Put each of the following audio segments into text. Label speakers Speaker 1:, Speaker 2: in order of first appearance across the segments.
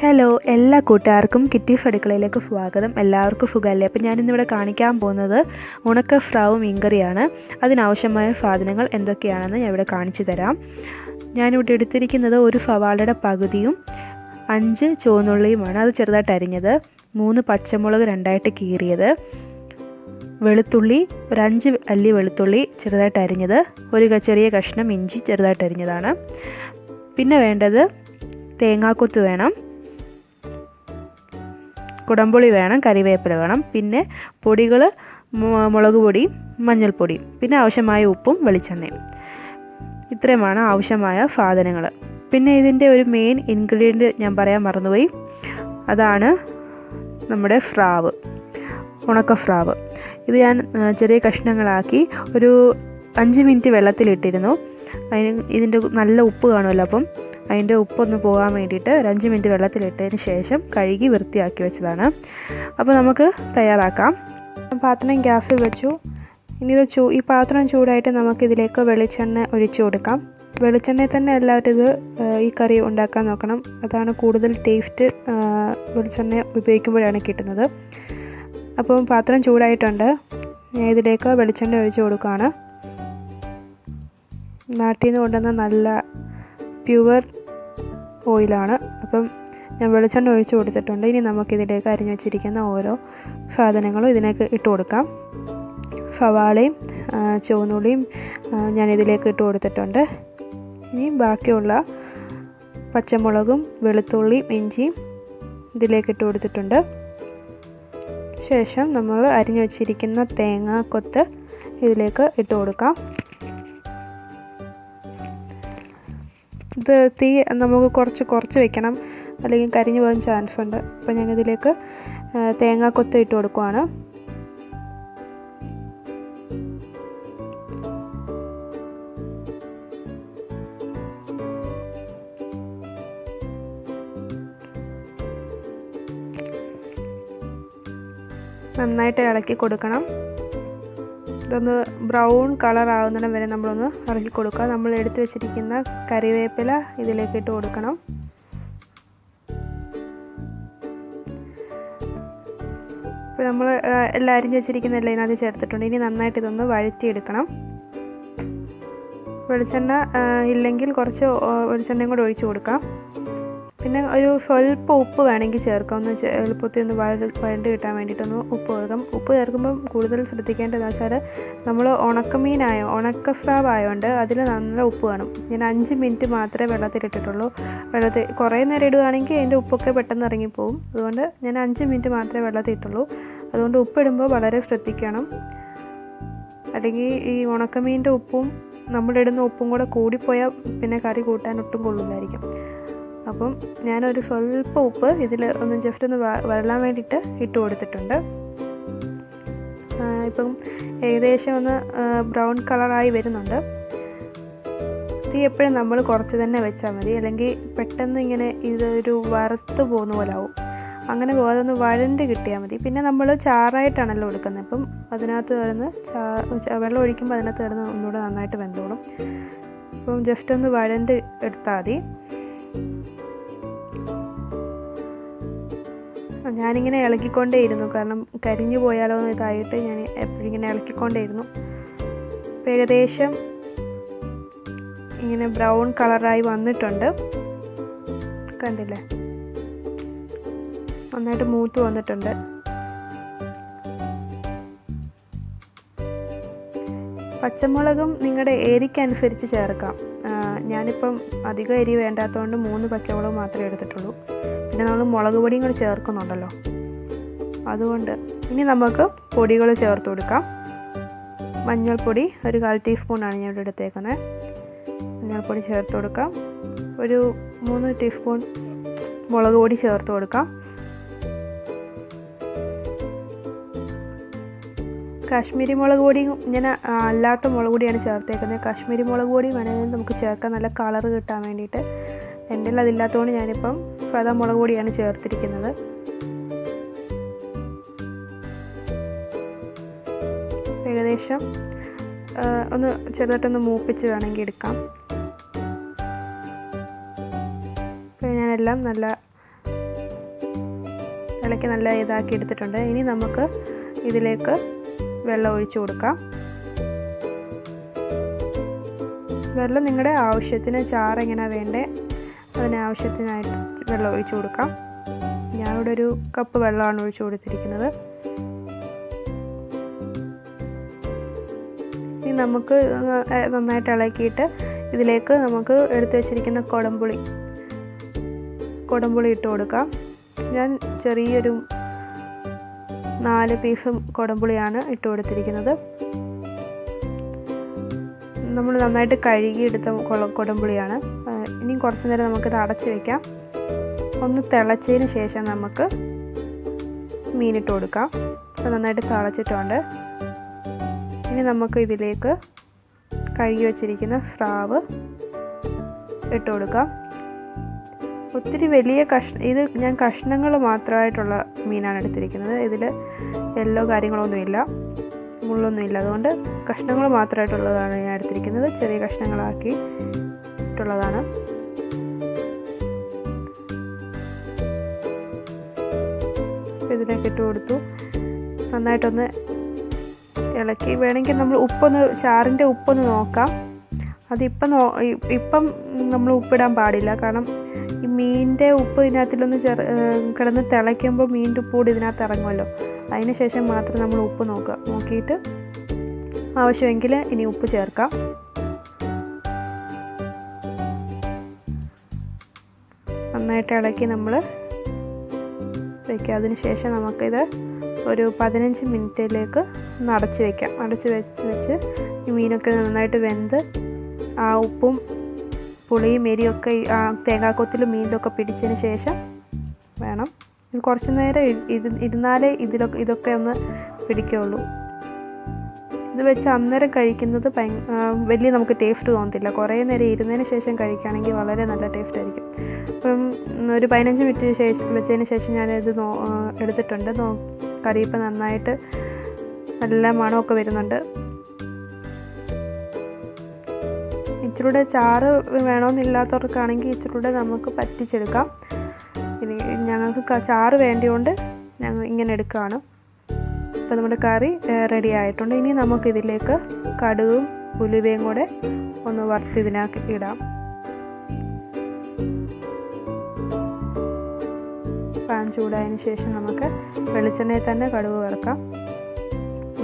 Speaker 1: Hello എല്ലാ കൂട്ടുകാർക്കും kitty അടുക്കളയിലേക്ക് സ്വാഗതം. എല്ലാവർക്കും സുഖമല്ലേ? അപ്പം ഞാനിന്നിവിടെ കാണിക്കാൻ പോകുന്നത് ഉണക്ക ഫ്രാവ് മീൻകറിയാണ്. അതിനാവശ്യമായ സാധനങ്ങൾ എന്തൊക്കെയാണെന്ന് ഞാൻ ഇവിടെ കാണിച്ചു തരാം. ഞാനിവിടെ എടുത്തിരിക്കുന്നത് ഒരു സവാളയുടെ പകുതിയും അഞ്ച് ചുവന്നുള്ളിയുമാണ്. അത് ചെറുതായിട്ട് അരിഞ്ഞത്. മൂന്ന് പച്ചമുളക് രണ്ടായിട്ട് കീറിയത്. വെളുത്തുള്ളി ഒരു അഞ്ച് അല്ലി വെളുത്തുള്ളി ചെറുതായിട്ട് അരിഞ്ഞത്. ഒരു ചെറിയ കഷ്ണം ഇഞ്ചി ചെറുതായിട്ട് അരിഞ്ഞതാണ്. പിന്നെ വേണ്ടത് തേങ്ങാക്കൊത്ത് വേണം. കുടംപുളി വേണം കറിവേപ്പില വേണം പിന്നെ പൊടികൾ മുളക് പൊടിയും മഞ്ഞൾപ്പൊടിയും പിന്നെ ആവശ്യമായ ഉപ്പും വെളിച്ചെണ്ണയും. ഇത്രയുമാണ് ആവശ്യമായ സാധനങ്ങൾ പിന്നെ ഇതിന്റെ ഒരു മെയിൻ ഇൻഗ്രീഡിയന്റ് ഞാൻ പറയാൻ മറന്നുപോയി. അതാണ് നമ്മുടെ ഫ്രാവ് ഉണക്ക ഫ്രാവ് ഇത് ഞാൻ ചെറിയ കഷ്ണങ്ങളാക്കി ഒരു അഞ്ച് മിനിറ്റ് വെള്ളത്തിലിട്ടിരുന്നു. അതിന് ഇതിന്റെ നല്ല ഉപ്പ് കാണുമല്ലോ അപ്പം. അതിന്റെ ഉപ്പൊന്ന് പോകാൻ വേണ്ടിയിട്ട് ഒരു അഞ്ച് മിനിറ്റ് വെള്ളത്തിലിട്ടതിന് ശേഷം കഴുകി വൃത്തിയാക്കി വെച്ചതാണ്. അപ്പോൾ നമുക്ക് തയ്യാറാക്കാം. പാത്രം ഗ്യാസിൽ വെച്ചു. ഇനി ഇത് ചൂ ഈ പാത്രം ചൂടായിട്ട് നമുക്കിതിലേക്ക് വെളിച്ചെണ്ണ ഒഴിച്ചു കൊടുക്കാം. വെളിച്ചെണ്ണയിൽ തന്നെ എല്ലാവരും ഇത് ഈ കറി ഉണ്ടാക്കാൻ നോക്കണം. അതാണ് കൂടുതൽ ടേസ്റ്റ് വെളിച്ചെണ്ണ ഉപയോഗിക്കുമ്പോഴാണ് കിട്ടുന്നത്. അപ്പം പാത്രം ചൂടായിട്ടുണ്ട്. ഞാൻ ഇതിലേക്ക് വെളിച്ചെണ്ണ ഒഴിച്ച് കൊടുക്കുകയാണ്. നാട്ടിൽ നിന്ന് കൊണ്ടുവന്ന നല്ല പ്യുവർ ഓയിലാണ്. അപ്പം ഞാൻ വെളിച്ചെണ്ണ ഒഴിച്ച് കൊടുത്തിട്ടുണ്ട്. ഇനി നമുക്കിതിലേക്ക് അരിഞ്ഞു വെച്ചിരിക്കുന്ന ഓരോ സാധനങ്ങളും ഇതിലേക്ക് ഇട്ട് കൊടുക്കാം. സവാളയും ചുവന്നുള്ളിയും ഞാനിതിലേക്ക് ഇട്ട് കൊടുത്തിട്ടുണ്ട്. ഇനി ബാക്കിയുള്ള പച്ചമുളകും വെളുത്തുള്ളിയും ഇഞ്ചിയും ഇതിലേക്ക് ഇട്ട് കൊടുത്തിട്ടുണ്ട്. ശേഷം നമ്മൾ അരിഞ്ഞു വെച്ചിരിക്കുന്ന തേങ്ങ കൊത്ത് ഇതിലേക്ക് ഇട്ട് കൊടുക്കാം. ഇത് തീ നമുക്ക് കുറച്ച് കുറച്ച് വെക്കണം. അല്ലെങ്കിൽ കരിഞ്ഞു പോകാൻ ചാൻസ് ഉണ്ട്. അപ്പോൾ ഞാനിതിലേക്ക് തേങ്ങ തേങ്ങാക്കൊത്ത് ഇട്ട് കൊടുക്കുവാണ്. നന്നായിട്ട് ഇളക്കി കൊടുക്കണം. ഇതൊന്ന് ബ്രൗൺ കളർ ആവുന്നിടം വരെ നമ്മളൊന്ന് ഇറക്കി കൊടുക്കുക. നമ്മൾ എടുത്തു വെച്ചിരിക്കുന്ന കറിവേപ്പില ഇതിലേക്ക് ഇട്ട് കൊടുക്കണം. ഇപ്പോൾ നമ്മൾ എല്ലാം അരിഞ്ഞ് വെച്ചിരിക്കുന്ന എല്ലാം ഇതിനകത്ത് ചേർത്തിട്ടുണ്ട്. ഇനി നന്നായിട്ട് ഇതൊന്ന് വഴറ്റിയെടുക്കണം. വെളിച്ചെണ്ണ ഇല്ലെങ്കിൽ കുറച്ച് വെളിച്ചെണ്ണയും കൂടെ ഒഴിച്ചു കൊടുക്കാം. പിന്നെ ഒരു സ്വല്പം ഉപ്പ് വേണമെങ്കിൽ ചേർക്കാം. ഒന്ന് എളുപ്പത്തിൽ ഒന്ന് വഴ വഴണ്ട് കിട്ടാൻ വേണ്ടിയിട്ടൊന്ന് ഉപ്പ് കൊടുക്കാം ഉപ്പ് ചേർക്കുമ്പം കൂടുതൽ ശ്രദ്ധിക്കേണ്ടതെന്ന് വെച്ചാൽ നമ്മൾ ഉണക്കമീനായ ഉണക്ക സ്രാവ് ആയതുകൊണ്ട് അതിൽ നല്ല ഉപ്പ് വേണം. ഞാൻ അഞ്ച് മിനിറ്റ് മാത്രമേ വെള്ളത്തിലിട്ടിട്ടുള്ളൂ വെള്ളത്തിൽ കുറേ നേരം ഇടുകയാണെങ്കിൽ അതിന്റെ ഉപ്പൊക്കെ പെട്ടെന്ന് ഇറങ്ങിപ്പോവും. അതുകൊണ്ട് ഞാൻ അഞ്ച് മിനിറ്റ് മാത്രമേ വെള്ളത്തിൽ ഇട്ടുള്ളൂ. അതുകൊണ്ട് ഉപ്പിടുമ്പോൾ വളരെ ശ്രദ്ധിക്കണം. അല്ലെങ്കിൽ ഈ ഉണക്കമീന്റെ ഉപ്പും നമ്മളിടുന്ന ഉപ്പും കൂടെ കൂടിപ്പോയാൽ പിന്നെ കറി കൂട്ടാൻ ഒട്ടും കൊള്ളില്ലായിരിക്കും. അപ്പം ഞാനൊരു സ്വല്പം ഉപ്പ് ഇതിൽ ഒന്ന് ജസ്റ്റ് ഒന്ന് വരളാൻ വേണ്ടിയിട്ട് ഇട്ട് കൊടുത്തിട്ടുണ്ട്. ഇപ്പം ഏകദേശം ഒന്ന് ബ്രൗൺ കളറായി വരുന്നുണ്ട്. തീ എപ്പോഴും നമ്മൾ കുറച്ച് തന്നെ വെച്ചാൽ മതി. അല്ലെങ്കിൽ പെട്ടെന്ന് ഇങ്ങനെ ഇതൊരു വറുത്ത് പോകുന്ന പോലെ ആവും. അങ്ങനെ ഒന്ന് വഴണ്ട് കിട്ടിയാൽ മതി. പിന്നെ നമ്മൾ ചാറായിട്ടാണല്ലോ എടുക്കുന്നത്. അപ്പം അതിനകത്ത് കിടന്ന് വെള്ളം ഒഴിക്കുമ്പോൾ അതിനകത്ത് കിടന്ന് ഒന്നുകൂടെ നന്നായിട്ട് വെന്തോളും. അപ്പം ജസ്റ്റ് ഒന്ന് വഴണ്ട് എടുത്താൽ മതി. ഞാനിങ്ങനെ ഇളക്കിക്കൊണ്ടേയിരുന്നു കാരണം കരിഞ്ഞു പോയാലോ എന്ന് ഇതായിട്ട് ഞാൻ എപ്പോഴും ഇങ്ങനെ ഇളക്കിക്കൊണ്ടേയിരുന്നു ഇപ്പം ഏകദേശം ഇങ്ങനെ ബ്രൗൺ കളറായി വന്നിട്ടുണ്ട്. കണ്ടില്ലേ? നന്നായിട്ട് മൂത്ത് വന്നിട്ടുണ്ട്. പച്ചമുളകും നിങ്ങളുടെ എരിക്കനുസരിച്ച് ചേർക്കാം. ഞാനിപ്പം അധികം എരി വേണ്ടാത്തതുകൊണ്ട് മൂന്ന് പച്ചമുളക് മാത്രമേ എടുത്തിട്ടുള്ളൂ. പിന്നെ നമ്മൾ മുളക് പൊടിയും കൂടി ചേർക്കുന്നുണ്ടല്ലോ. അതുകൊണ്ട് ഇനി നമുക്ക് പൊടികൾ ചേർത്ത് കൊടുക്കാം. മഞ്ഞൾപ്പൊടി ഒരു കാൽ ടീസ്പൂണാണ് ഞാൻ ഇവിടെ എടുത്തേക്കുന്നത്. മഞ്ഞൾപ്പൊടി ചേർത്ത് കൊടുക്കാം. ഒരു മൂന്ന് ടീസ്പൂൺ മുളക് പൊടി ചേർത്ത് കൊടുക്കാം. കാശ്മീരി മുളക് പൊടിയും ഇങ്ങനെ അല്ലാത്ത മുളക് പൊടിയാണ് ചേർത്തേക്കുന്നത്. കാശ്മീരി മുളക് പൊടി വേണമെങ്കിൽ നമുക്ക് ചേർക്കാൻ നല്ല കളർ കിട്ടാൻ വേണ്ടിയിട്ട്. എന്റെ അതില്ലാത്തതുകൊണ്ട് ഞാനിപ്പം സാധാ മുളക് പൊടിയാണ് ചേർത്തിരിക്കുന്നത്. ഏകദേശം ഒന്ന് ചെറുതായിട്ടൊന്ന് മൂപ്പിച്ച് വേണമെങ്കിൽ എടുക്കാം. അപ്പോൾ ഞാനെല്ലാം നല്ല ഇളക്കി നല്ല ഇതാക്കി എടുത്തിട്ടുണ്ട്. ഇനി നമുക്ക് ഇതിലേക്ക് വെള്ളം ഒഴിച്ചു കൊടുക്കാം. വെള്ളം നിങ്ങളുടെ ആവശ്യത്തിന് ചാറ് എങ്ങനെയാണ് വേണ്ടേ അതിന് ആവശ്യത്തിനായിട്ട് വെള്ളം ഒഴിച്ചു കൊടുക്കാം. ഞാനിവിടെ ഒരു കപ്പ് വെള്ളമാണ് ഒഴിച്ചു കൊടുത്തിരിക്കുന്നത്. ഇനി നമുക്ക് നന്നായിട്ട് ഇളക്കിയിട്ട് ഇതിലേക്ക് നമുക്ക് എടുത്തു വെച്ചിരിക്കുന്ന കുടംപുളി കുടംപുളി ഇട്ട് കൊടുക്കാം. ഞാൻ ചെറിയൊരു നാല് പീസും കുടംപുളിയാണ് ഇട്ട് കൊടുത്തിരിക്കുന്നത്. നമ്മൾ നന്നായിട്ട് കഴുകിയെടുത്ത കുടംപുളിയാണ്. ഇനി കുറച്ച് നേരം നമുക്കിത് അടച്ച് വയ്ക്കാം ഒന്ന് തിളച്ചതിന് ശേഷം നമുക്ക് മീനിട്ട് കൊടുക്കാം. അത് നന്നായിട്ട് തിളച്ചിട്ടുണ്ട്. ഇനി നമുക്ക് ഇതിലേക്ക് കഴുകി വച്ചിരിക്കുന്ന സ്രാവ് ഇട്ട് കൊടുക്കാം. ഒത്തിരി വലിയ കഷ് ഇത് ഞാൻ കഷ്ണങ്ങൾ മാത്രമായിട്ടുള്ള മീനാണ് എടുത്തിരിക്കുന്നത്. ഇതിൽ എല്ലോ കാര്യങ്ങളൊന്നുമില്ല മുള്ളൊന്നുമില്ല അതുകൊണ്ട് കഷ്ണങ്ങൾ മാത്രമായിട്ടുള്ളതാണ് ഞാൻ എടുത്തിരിക്കുന്നത്. ചെറിയ കഷ്ണങ്ങളാക്കി ഇട്ടുള്ളതാണ് ഇതിലേക്ക് ഇട്ട് കൊടുത്തു. നന്നായിട്ടൊന്ന് ഇളക്കി. വേണമെങ്കിൽ നമ്മൾ ഉപ്പൊന്ന് ചാറിന്റെ ഉപ്പൊന്ന് നോക്കാം. അതിപ്പം നോ ഇപ്പം നമ്മൾ ഉപ്പിടാൻ പാടില്ല. കാരണം ഈ മീനിന്റെ ഉപ്പ് ഇതിനകത്തിലൊന്ന് ചെറു കിടന്ന് തിളയ്ക്കുമ്പോൾ മീനിന്റെ ഉപ്പ് കൂടി ഇതിനകത്ത് ഇറങ്ങുമല്ലോ. അതിന് ശേഷം മാത്രം നമ്മൾ ഉപ്പ് നോക്കുക നോക്കിയിട്ട് ആവശ്യമെങ്കിൽ ഇനി ഉപ്പ് ചേർക്കാം. നന്നായിട്ട് ഇളക്കി നമ്മൾ വയ്ക്കുക അതിന് ശേഷം നമുക്കിത് ഒരു പതിനഞ്ച് മിനിറ്റിലേക്ക് ഒന്ന് അടച്ച് വയ്ക്കാം അടച്ച് വെച്ച് ഈ മീനൊക്കെ നന്നായിട്ട് വെന്ത് ആ ഉപ്പും പുളിയും എരിയൊക്കെ തേങ്ങാക്കൊത്തിലും മീനിലൊക്കെ പിടിച്ചതിന് ശേഷം വേണം. ഇത് കുറച്ച് നേരം ഇരുന്നാലേ ഇതിലൊക്കെ ഇതൊക്കെ ഒന്ന് പിടിക്കുകയുള്ളൂ ഇത് വെച്ച് അന്നേരം കഴിക്കുന്നത് വലിയ നമുക്ക് ടേസ്റ്റ് തോന്നത്തില്ല. കുറേ നേരം ഇരുന്നതിന് ശേഷം കഴിക്കുകയാണെങ്കിൽ വളരെ നല്ല ടേസ്റ്റ് ആയിരിക്കും. അപ്പം ഒരു പതിനഞ്ച് മിനിറ്റ് ശേഷം വെച്ചതിന് ശേഷം ഞാനിത് നോ എടുത്തിട്ടുണ്ട്. നോ കറി ഇപ്പം നന്നായിട്ട് നല്ല മണമൊക്കെ വരുന്നുണ്ട്. ഇച്ചിരൂടെ ചാറ് വേണമെന്നില്ലാത്തവർക്കാണെങ്കിൽ ഇച്ചിരൂടെ നമുക്ക് പറ്റിച്ചെടുക്കാം. ഇനി ഞങ്ങൾക്ക് ചാറ് വേണ്ടിയോണ്ട് ഞങ്ങൾ ഇങ്ങനെ എടുക്കുകയാണ് അപ്പോൾ നമ്മുടെ കറി റെഡി ആയിട്ടുണ്ട്. ഇനി നമുക്കിതിലേക്ക് കടുകും ഉലുവയും കൂടെ ഒന്ന് വറുത്ത് ഇതിനകത്ത് ഇടാം. പാൻ ചൂടായതിന് ശേഷം നമുക്ക് വെളിച്ചെണ്ണയിൽ തന്നെ കടുക് വറുക്കാം.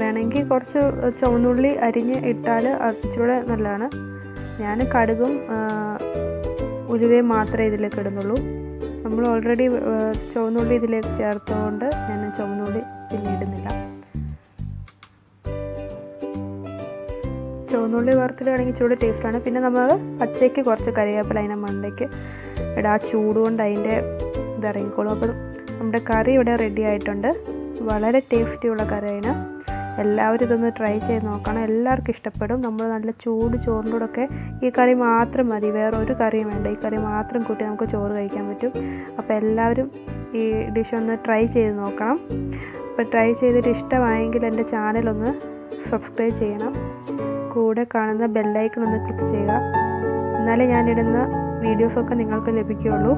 Speaker 1: വേണമെങ്കിൽ കുറച്ച് ചുവന്നുള്ളി അരിഞ്ഞ് ഇട്ടാൽ ഇച്ചിരൂടെ നല്ലതാണ്. ഞാൻ കടുകും ഉലുവയും മാത്രമേ ഇതിലേക്ക് ഇടുന്നുള്ളൂ. നമ്മൾ ഓൾറെഡി ചുവന്നുള്ളി ഇതിലേക്ക് ചേർത്തുകൊണ്ട് ഞാൻ ചുവന്നുള്ളി ചുവന്നുള്ളി വറുത്തിടുകയാണെങ്കിൽ ചൂട് ടേസ്റ്റാണ് പിന്നെ നമ്മൾ പച്ചയ്ക്ക് കുറച്ച് കറിവേപ്പില അതിന്റെ മണ്ടയ്ക്ക് ഇടാം. ആ ചൂട് കൊണ്ട് അതിന്റെ ഇതിറങ്ങിക്കോളും അപ്പം നമ്മുടെ കറി ഇവിടെ റെഡി ആയിട്ടുണ്ട്. വളരെ ടേസ്റ്റിയുള്ള കറിയാണ് എല്ലാവരും ഇതൊന്ന് ട്രൈ ചെയ്ത് നോക്കണം. എല്ലാവർക്കും ഇഷ്ടപ്പെടും. നമ്മൾ നല്ല ചൂട് ചോറിന്റെ കൂടെയൊക്കെ ഈ കറി മാത്രം മതി. വേറെ ഒരു കറിയും വേണ്ട. ഈ കറി മാത്രം കൂട്ടി നമുക്ക് ചോറ് കഴിക്കാൻ പറ്റും. അപ്പോൾ എല്ലാവരും ഈ ഡിഷ് ഒന്ന് ട്രൈ ചെയ്ത് നോക്കണം. അപ്പോൾ ട്രൈ ചെയ്തിട്ട് ഇഷ്ടമായെങ്കിൽ എന്റെ ചാനലൊന്ന് സബ്സ്ക്രൈബ് ചെയ്യണം. കൂടെ കാണുന്ന ബെല്ലൈക്കൺ ഒന്ന് ക്ലിക്ക് ചെയ്യുക. എന്നാലേ ഞാനിടുന്ന വീഡിയോസൊക്കെ നിങ്ങൾക്ക് ലഭിക്കുകയുള്ളൂ.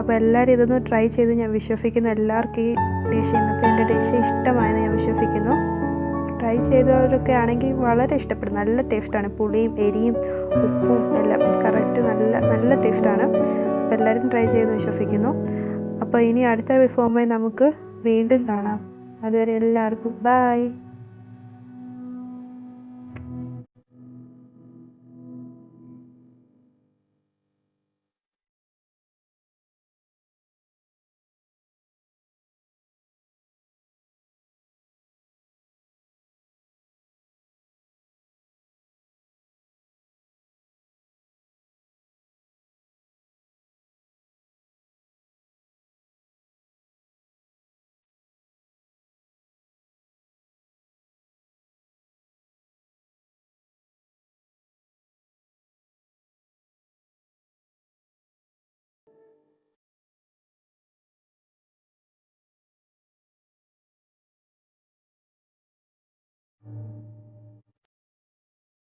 Speaker 1: അപ്പോൾ എല്ലാവരും ഇതൊന്ന് ട്രൈ ചെയ്ത് ഞാൻ വിശ്വസിക്കുന്നു. എല്ലാവർക്കും ഈ ഡിഷ് ഇന്നത്തെ എന്റെ ഡിഷ് ഇഷ്ടമായെന്ന് ഞാൻ വിശ്വസിക്കുന്നു. ട്രൈ ചെയ്തവരൊക്കെ ആണെങ്കിൽ വളരെ ഇഷ്ടപ്പെടും. നല്ല ടേസ്റ്റാണ് പുളിയും എരിയും ഉപ്പും എല്ലാം. കറക്റ്റ് നല്ല നല്ല ടേസ്റ്റാണ് അപ്പോൾ എല്ലാവരും ട്രൈ ചെയ്ത് വിശ്വസിക്കുന്നു. അപ്പോൾ ഇനി അടുത്ത വിഭവമായി നമുക്ക് വീണ്ടും കാണാം. അതുവരെ എല്ലാവർക്കും ബായ്